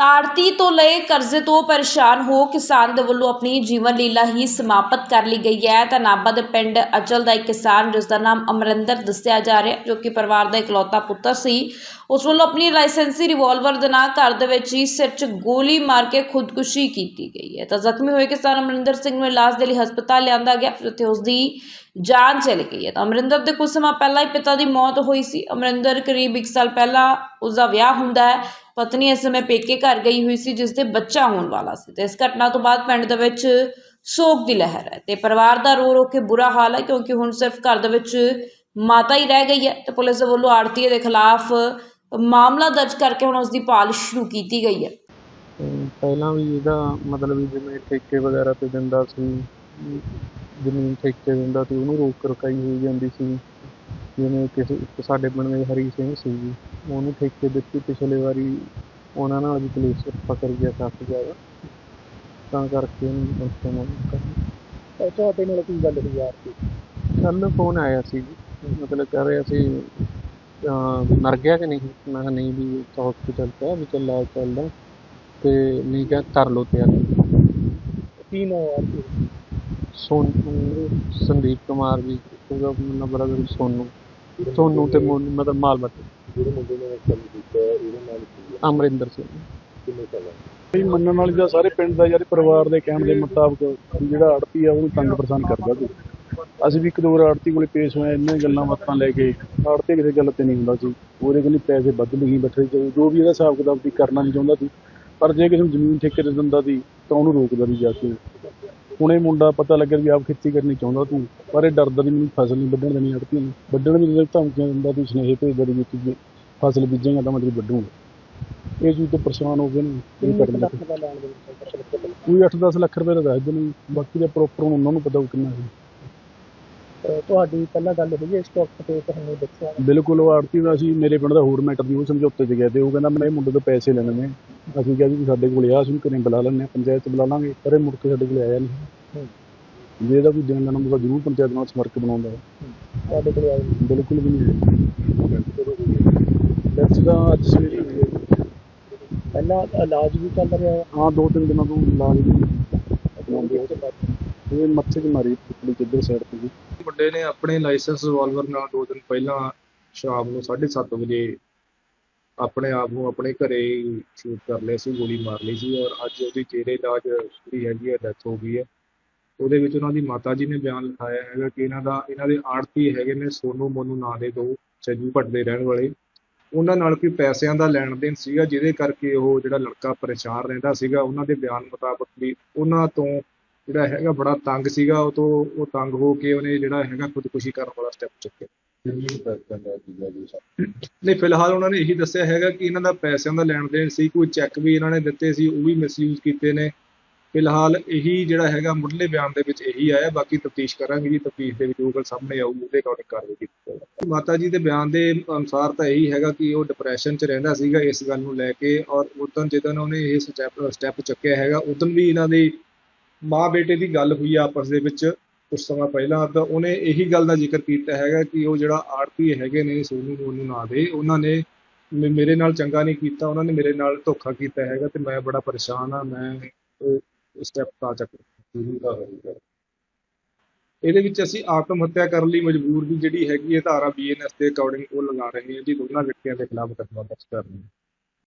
ਤਾੜਤੀ ਤੋਂ ਲਏ ਕਰਜ਼ੇ ਤੋਂ ਪਰੇਸ਼ਾਨ ਹੋ ਕਿਸਾਨ ਦੇ ਵੱਲੋਂ ਆਪਣੀ ਜੀਵਨ ਲੀਲਾ ਹੀ ਸਮਾਪਤ ਕਰ ਲਈ ਗਈ ਹੈ। ਤਾਂ ਨਾਭਾ ਦੇ ਪਿੰਡ ਅਚਲ ਦਾ ਇੱਕ ਕਿਸਾਨ ਜਿਸ ਦਾ ਨਾਮ ਅਮਰਿੰਦਰ ਦੱਸਿਆ ਜਾ ਰਿਹਾ ਜੋ ਕਿ ਪਰਿਵਾਰ ਦਾ ਇਕਲੌਤਾ ਪੁੱਤਰ ਸੀ। ਉਸ ਵੱਲੋਂ ਆਪਣੀ ਲਾਇਸੈਂਸੀ ਰਿਵਾਲਵਰ ਦੇ ਨਾਲ ਘਰ ਦੇ ਵਿੱਚ ਹੀ ਸਿਰ 'ਚ ਗੋਲੀ ਮਾਰ ਕੇ ਖੁਦਕੁਸ਼ੀ ਕੀਤੀ ਗਈ ਹੈ। ਤਾਂ ਜ਼ਖਮੀ ਹੋਏ ਕਿਸਾਨ ਅਮਰਿੰਦਰ ਸਿੰਘ ਨੂੰ ਇਲਾਜ ਦੇ ਲਈ ਹਸਪਤਾਲ ਲਿਆਂਦਾ ਗਿਆ ਜਿੱਥੇ ਉਸ ਦੀ ਜਾਨ ਚਲੀ ਗਈ ਹੈ। ਤਾਂ ਅਮਰਿੰਦਰ ਦੇ ਕੁਝ ਸਮਾਂ ਪਹਿਲਾਂ ਹੀ ਪਿਤਾ ਦੀ ਮੌਤ ਹੋਈ ਸੀ। ਅਮਰਿੰਦਰ ਕਰੀਬ 1 ਸਾਲ ਪਹਿਲਾਂ ਉਸ ਦਾ ਵਿਆਹ ਹੁੰਦਾ ਹੈ। ਪਤਨੀ ਇਸ ਸਮੇਂ ਪੇਕੇ ਘਰ ਗਈ ਹੋਈ ਸੀ ਜਿਸ ਦੇ ਬੱਚਾ ਹੋਣ ਵਾਲਾ ਸੀ ਤੇ ਇਸ ਘਟਨਾ ਤੋਂ ਬਾਅਦ ਪਿੰਡ ਦੇ ਵਿੱਚ ਸੋਗ ਦੀ ਲਹਿਰ ਹੈ ਤੇ ਪਰਿਵਾਰ ਦਾ ਰੋ ਰੋ ਕੇ ਬੁਰਾ ਹਾਲ ਹੈ ਕਿਉਂਕਿ ਹੁਣ ਸਿਰਫ ਘਰ ਦੇ ਵਿੱਚ ਮਾਤਾ ਹੀ ਰਹਿ ਗਈ ਹੈ ਤੇ ਪੁਲਿਸ ਦੇ ਵੱਲੋਂ ਆੜਤੀਏ ਦੇ ਖਿਲਾਫ ਮਾਮਲਾ ਦਰਜ ਕਰਕੇ ਹੁਣ ਉਸ ਦੀ ਭਾਲ ਸ਼ੁਰੂ ਕੀਤੀ ਗਈ ਹੈ। ਪਹਿਲਾਂ ਵੀ ਇਹਦਾ ਮਤਲਬ ਵੀ ਜਿਵੇਂ ਠੇਕੇ ਵਗੈਰਾ ਤੇ ਦਿੰਦਾ ਸੀ, ਜ਼ਮੀਨ ਠੇਕੇ ਦਿੰਦਾ ਸੀ, ਉਹਨੂੰ ਰੋਕ ਰਕਾਈ ਹੋਈ ਜਾਂਦੀ ਸੀ, ਜਿਵੇਂ ਕਿਸੇ ਇੱਕ ਸਾਡੇ ਪਿੰਡ ਦੇ ਹਰੀ ਸਿੰਘ ਸੀ ਜੀ ਉਹਨੂੰ ਠੇਕੇ ਦਿੱਤੀ ਪਿਛਲੇ ਵਾਰੀ ਉਹਨਾਂ ਨਾਲ ਵੀ ਕਲੇਸ਼ ਪਕੜ ਗਿਆ ਕਾਫੀ ਜ਼ਿਆਦਾ ਤਾਂ ਕਰਕੇ ਉਹਨੂੰ ਉਸ ਤੋਂ ਮਤਲਬ ਤੁਹਾਡੇ ਨਾਲ ਕੀ ਗੱਲ ਹੋਈ ਯਾਰ? ਦੀ ਕੱਲ ਫੋਨ ਆਇਆ ਸੀ ਜੀ। ਮਤਲਬ ਕਰ ਰਿਹਾ ਸੀ ਮਰ ਗਿਆ ਕਿ ਨਹੀਂ? ਮੈਂ ਕਿਹਾ ਨਹੀਂ ਵੀ ਹਸਪੀਟਲ ਤੇ ਵੀ ਚੱਲ ਆ ਚੱਲਦਾ। ਤੇ ਨਹੀਂ ਕਿਹਾ ਕਰ ਲੋ ਤਿਆਰ। ਕੀ ਨਾਮ ਯਾਰ ਸੋਨੂ ਸੰਦੀਪ ਕੁਮਾਰ ਜੀ। ਉਹਦਾ ਨੰਬਰ ਅਗਰ ਸੋਨੂ। ਸੋਨੂ ਤੇ ਮੋਨੂ ਮਤਲਬ ਮਾਲਵਟ ਜਿਹੜੇ ਮੁੰਡੇ ਨੇ ਕੰਮ ਕੀਤਾ ਇਹਦਾ ਨਾਮ ਕੀ ਹੈ ਅਮਰਿੰਦਰ ਸਿੰਘ। ਕਿੰਨੇ ਸਾਲ ਦਾ ਵੀ ਮੰਨਣ ਵਾਲੀ ਦਾ ਸਾਰੇ ਪਿੰਡ ਦਾ ਯਾਰ ਪਰਿਵਾਰ ਦੇ ਕਹਿਣ ਦੇ ਮੁਤਾਬਕ ਜਿਹੜਾ ਆੜਤੀ ਆ ਉਹਨੂੰ ਤੰਗ ਪਰੇਸ਼ਾਨ ਕਰਦਾ ਸੀ। ਅਸੀਂ ਵੀ ਇੱਕ ਦੋ ਵਾਰ ਆੜਤੀ ਕੋਲੇ ਪੇਸ਼ ਹੋਏ ਇੰਨੇ ਗੱਲਾਂ ਬਾਤਾਂ ਲੈ ਕੇ ਆੜਤੀ ਕਿਸੇ ਗੱਲ ਤੇ ਨਹੀਂ ਹੁੰਦਾ ਸੀ। ਉਹਦੇ ਕੋਲ ਪੈਸੇ ਵੱਧ ਨਹੀਂ ਬੈਠੇ ਜੋ ਵੀ ਇਹਦਾ ਹਿਸਾਬ ਕਿਤਾਬ ਸੀ ਕਰਨਾ ਨਹੀਂ ਚਾਹੁੰਦਾ ਸੀ। ਪਰ ਜੇ ਕਿਸੇ ਨੂੰ ਜ਼ਮੀਨ ਠੇਕੇ ਤੇ ਦਿੰਦਾ ਸੀ ਤਾਂ ਉਹਨੂੰ ਰੋਕਦਾ ਸੀ ਜਾ ਕੇ। ਹੁਣ ਇਹ ਮੁੰਡਾ ਪਤਾ ਲੱਗਿਆ ਵੀ ਆਪ ਖੇਤੀ ਕਰਨੀ ਚਾਹੁੰਦਾ ਸੀ ਪਰ ਇਹ ਡਰਦਾ ਸੀ ਮੈਨੂੰ ਫਸਲ ਨਹੀਂ ਵੱਢਣ ਦੇਣੀ ਆੜਤੀ ਨੂੰ। ਵੱਢਣ ਦੀ ਜਦੋਂ ਧਮਕੀਆਂ ਦਿੰਦਾ ਸੀ ਸੁਨੇਹੇ ਭੇਜਦਾ ਵੀ ਫਸਲ ਬੀਜੇਗਾ ਤਾਂ ਮੈਂ ਤੇਰੀ ਵੱਢੂਗਾ। ਇਹ ਚੀਜ਼ ਤੋਂ ਪਰੇਸ਼ਾਨ ਹੋ ਗਏ ਨੇ ਕੀ ਕਰਨ ਲੈਣ ਕੋਈ 8-10 ਲੱਖ ਰੁਪਏ ਦਾ ਦੱਸ ਦੇਣ ਬਾਕੀ ਦਾ ਪ੍ਰੋਪਰ ਉਹਨਾਂ ਨੂੰ ਪਤਾ ਕਿੰਨਾ ਅਹ ਤੁਹਾਡੀ ਪਹਿਲਾਂ ਗੱਲ ਹੋਈ ਹੈ ਸਟਾਕ ਤੇ ਤੁਹਾਨੂੰ ਦੱਸਿਆ ਬਿਲਕੁਲ ਉਹ ਆੜਤੀ ਦਾ ਸੀ ਮੇਰੇ ਪਿੰਡ ਦਾ ਹੋਰ ਮੈਟਰ ਦੀ ਉਹ ਸਮਝੌਤੇ 'ਚ ਗਏ ਤੇ ਉਹ ਕਹਿੰਦਾ ਮੈਂ ਇਹ ਮੁੰਡੇ ਤੋਂ ਪੈਸੇ ਲੈਣੇ ਨੇ। ਅਸੀਂ ਕਿਹਾ ਵੀ ਸਾਡੇ ਕੋਲ ਆ ਅਸੀਂ ਘਰੇ ਬੁਲਾ ਹਾਂ ਪੰਚਾਇਤ 'ਚ ਬੁਲਾ ਲਾਂਗੇ ਪਰ ਇਹ ਮੁੜ ਕੇ ਸਾਡੇ ਕੋਲ ਆਇਆ ਨਹੀਂ। ਜੇ ਇਹਦਾ ਕੋਈ ਦੇਣ ਲੈਣਾ ਹੁੰਦਾ ਜ਼ਰੂਰ ਪੰਚਾਇਤ ਨਾਲ ਸੰਪਰਕ ਬਣਾਉਂਦਾ ਹੈ। ਤੁਹਾਡੇ ਕੋਲ ਆਏ ਬਿਲਕੁਲ ਵੀ ਨਹੀਂ ਡੈਥ ਦਾ ਅੱਜ ਸਵੇਰੇ ਹੀ ਹੋਈ ਹੈ। ਪਹਿਲਾਂ ਇਲਾਜ ਵੀ ਚੱਲ ਰਿਹਾ ਹੈ। ਹਾਂ ਦੋ ਤਿੰਨ ਦਿਨਾਂ ਤੋਂ ਇਲਾਜ ਵੀ ਇਹ ਮੱਥੇ 'ਚ ਮਾਰੀ ਪਿਛਲੀ ਕਿੱਧਰ ਸਾਈਡ ਤੇ ਜੀ। ਮੁੰਡੇ ਨੇ ਆਪਣੇ ਲਾਇਸੈਂਸ ਰਿਵਾਲਵਰ ਨਾਲ ਦੋ ਦਿਨ ਪਹਿਲਾਂ ਸ਼ਾਮ ਨੂੰ 7:30 ਵਜੇ ਆਪਣੇ ਆਪ ਨੂੰ ਆਪਣੇ ਘਰੇ ਹੀ ਸ਼ੂਟ ਕਰ ਲਿਆ ਸੀ ਗੋਲੀ ਮਾਰ ਲਈ ਸੀ ਔਰ ਅੱਜ ਉਹਦੀ ਜੇਰੇ ਇਲਾਜ ਜਿਹੜੀ ਹੈਗੀ ਹੈ ਡੈਥ ਹੋ ਗਈ ਹੈ। ਉਹਦੇ ਵਿੱਚ ਉਹਨਾਂ ਦੀ ਮਾਤਾ ਜੀ ਨੇ ਬਿਆਨ ਲਿਖਾਇਆ ਹੈਗਾ ਕਿ ਇਹਨਾਂ ਦਾ, ਇਹਨਾਂ ਦੇ ਆੜਤੀ ਹੈਗੇ ਨੇ ਸੋਨੂ ਮੋਨੂ ਨਾਂ ਦੇ ਦੋ ਸੱਜੂ ਭੱਟ ਦੇ ਰਹਿਣ ਵਾਲੇ। ਉਹਨਾਂ ਨਾਲ ਕੋਈ ਪੈਸਿਆਂ ਦਾ ਲੈਣ ਦੇਣ ਸੀਗਾ, ਜਿਹਦੇ ਕਰਕੇ ਉਹ ਜਿਹੜਾ ਲੜਕਾ ਪਰੇਸ਼ਾਨ ਰਹਿੰਦਾ ਸੀਗਾ, ਉਹਨਾਂ ਦੇ ਬਿਆਨ ਮੁਤਾਬਕ ਵੀ ਉਹਨਾਂ ਤੋਂ ਜਿਹੜਾ ਹੈਗਾ ਬੜਾ ਤੰਗ ਸੀਗਾ, ਉਹ ਤੋਂ ਉਹ ਤੰਗ ਹੋ ਕੇ ਉਹਨੇ ਜਿਹੜਾ ਹੈਗਾ ਖੁਦਕੁਸ਼ੀ ਕਰਨ ਵਾਲਾ ਸਟੈਪ ਚੁੱਕਿਆ। ਨਹੀਂ, ਫਿਲਹਾਲ ਉਹਨਾਂ ਨੇ ਇਹੀ ਦੱਸਿਆ ਹੈਗਾ ਕਿ ਇਹਨਾਂ ਦਾ ਪੈਸਿਆਂ ਦਾ ਲੈਣ ਦੇਣ ਸੀ, ਕੋਈ ਚੈੱਕ ਵੀ ਇਹਨਾਂ ਨੇ ਦਿੱਤੇ ਸੀ, ਉਹ ਵੀ ਮਿਸਯੂਜ਼ ਕੀਤੇ ਨੇ। ਫਿਲਹਾਲ ਇਹੀ ਜਿਹੜਾ ਹੈਗਾ ਮੁੱਢਲੇ ਬਿਆਨ ਦੇ ਵਿੱਚ ਇਹੀ ਆਇਆ, ਬਾਕੀ ਤਫਤੀਸ਼ ਕਰਾਂਗੇ ਜੀ, ਤਫਤੀਸ਼ ਦੇ ਵਿੱਚ ਜੋ ਗੱਲ ਸਾਹਮਣੇ ਆਊ ਉਹਦੇ ਅਕੋਰਡਿੰਗ ਕਾਰਵਾਈ ਕੀਤੀ ਜਾਵੇਗੀ ਮਾਤਾ ਜੀ ਦੇ ਬਿਆਨ ਦੇ ਅਨੁਸਾਰ ਤਾਂ ਇਹੀ ਹੈਗਾ ਕਿ ਉਹ ਡਿਪਰੈਸ਼ਨ 'ਚ ਰਹਿੰਦਾ ਸੀਗਾ ਇਸ ਗੱਲ ਨੂੰ ਲੈ ਕੇ ਔਰ ਉਦੋਂ ਜਦੋਂ ਉਹਨੇ ਇਹ ਸਟੈਪ ਸਟੈਪ ਚੁੱਕਿਆ ਹੈਗਾ ਉਦੋਂ ਵੀ ਇਹਨਾਂ ਦੀ ਮਾਂ ਬੇਟੇ ਦੀ ਗੱਲ ਹੋਈ ਆਪਸ ਦੇ ਵਿੱਚ ਕੁਝ ਸਮਾਂ ਪਹਿਲਾਂ, ਤਾਂ ਉਹਨੇ ਇਹੀ ਗੱਲ ਦਾ ਜ਼ਿਕਰ ਕੀਤਾ ਹੈਗਾ ਕਿ ਉਹ ਜਿਹੜਾ ਆੜਤੀ ਹੈਗੇ ਨੇ ਸੋਨੂ ਮੋਨੂ ਨਾ ਦੇ। ਉਹਨਾਂ ਨੇ ਮੇਰੇ ਨਾਲ ਚੰਗਾ ਨਹੀਂ ਕੀਤਾ, ਉਹਨਾਂ ਨੇ ਮੇਰੇ ਨਾਲ ਧੋਖਾ ਕੀਤਾ ਹੈਗਾ ਤੇ ਮੈਂ ਬੜਾ ਪਰੇਸ਼ਾਨ ਆ, ਮੈਂ ਸਟੈਪ ਪਾ ਚੱਕ ਇਹਦੇ ਵਿੱਚ ਅਸੀਂ ਆਤਮ ਹੱਤਿਆ ਕਰਨ ਲਈ ਮਜਬੂਰ ਦੀ ਜਿਹੜੀ ਹੈਗੀ ਹੈ ਧਾਰਾ ਬੀਐਨਐਸ ਦੇ ਅਕੋਰਡਿੰਗ ਉਹ ਲਗਾ ਰਹੇ ਹਾਂ ਜੀ, ਦੋਨਾਂ ਵਿਅਕਤੀਆਂ ਦੇ ਖਿਲਾਫ ਮੁਕੱਦਮਾ ਦਰਜ ਕਰ ਰਹੇ ਹਾਂ।